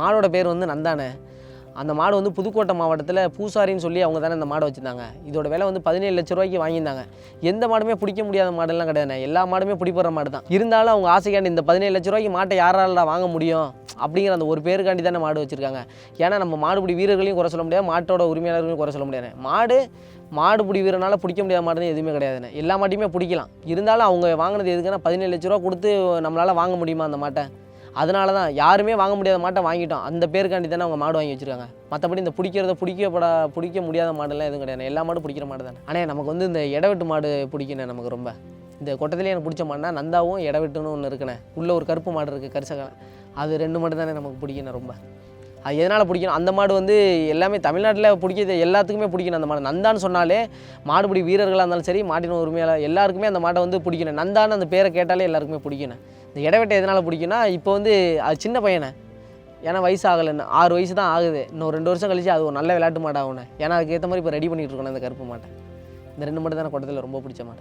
மாடோட பேர் வந்து நந்தானே. அந்த மாடு வந்து புதுக்கோட்டை மாவட்டத்தில் பூசாரின்னு சொல்லி அவங்க தானே இந்த மாடை வச்சுருந்தாங்க. இதோட விலை வந்து பதினேழு லட்ச ரூபாய்க்கு வாங்கியிருந்தாங்க. எந்த மாடுமே பிடிக்க முடியாத மாடெல்லாம் கிடையாது எல்லா மாடுமே பிடிப்படுற மாடு தான் இருந்தாலும் அவங்க ஆசைக்காண்டி இந்த பதினேழு லட்ச ரூபாய்க்கு மாட்டை யாரால வாங்க முடியும்? அப்படிங்கிற அந்த ஒரு பேருக்காண்டி தானே மாடு வச்சுருக்காங்க. ஏன்னா நம்ம மாடுபிடி வீரர்களையும் குறை சொல்ல முடியாது மாட்டோட உரிமையாளர்களையும் குறை சொல்ல முடியாது மாடு மாடுபிடி வீரனால் பிடிக்க முடியாத மாடுன்னு எதுவுமே கிடையாதுண்ணே. எல்லா மாட்டையுமே பிடிக்கலாம். இருந்தாலும் அவங்க வாங்கினது எதுக்குன்னா பதினேழு லட்ச ரூபா கொடுத்து நம்மளால் வாங்க முடியுமா அந்த மாட்டை? அதனால தான் யாருமே வாங்க முடியாத மாட்டை வாங்கிட்டோம். அந்த பேருக்காண்டி தானே அவங்க மாடு வாங்கி வச்சிருக்காங்க. மற்றபடி இந்த பிடிக்கிறத பிடிக்கப்பட பிடிக்க முடியாத மாடுலாம் எதுவும் கிடையாது. எல்லா மாடும் பிடிக்கிற மாடு தானே. ஆனால் நமக்கு வந்து இந்த இடவெட்டு மாடு பிடிக்கணும் நமக்கு ரொம்ப. இந்த கொட்டத்திலே எனக்கு பிடிச்ச மாடுனா நந்தாவும் இடவெட்டுன்னு ஒன்று இருக்குண்ணே. உள்ள ஒரு கருப்பு மாடு இருக்குது கரிசகாலம். அது ரெண்டு மாடு தானே நமக்கு பிடிக்கணும் ரொம்ப. அது எதனால் பிடிக்கணும்? அந்த மாடு வந்து எல்லாமே தமிழ்நாட்டில் பிடிக்கிறது எல்லாத்துக்குமே பிடிக்கணும் அந்த மாடு. நந்தான்னு சொன்னாலே மாடுபிடி வீரர்களாக இருந்தாலும் சரி மாட்டின உரிமையாளர் எல்லாருக்குமே அந்த மாட்டை வந்து பிடிக்கணும். நந்தான்னு அந்த பேரை கேட்டாலே எல்லாருக்குமே பிடிக்கணும். இந்த இடவெட்டை எதனால் பிடிக்குன்னா இப்போ வந்து அது சின்ன பையனை. ஏன்னா வயசு ஆகலைன்னு ஆறு வயசு தான் ஆகுது. இன்னும் ரெண்டு வருஷம் கழிச்சு அது ஒரு நல்ல விளையாட்டு மாடு ஆகணும் ஏன்னா அதுக்கேற்ற மாதிரி இப்போ ரெடி பண்ணிகிட்டு இருக்கணும் அந்த கருப்பு மாட்டை. இந்த ரெண்டு மட்டும் தான் குடத்தில் ரொம்ப பிடிச்ச மாட்டேன்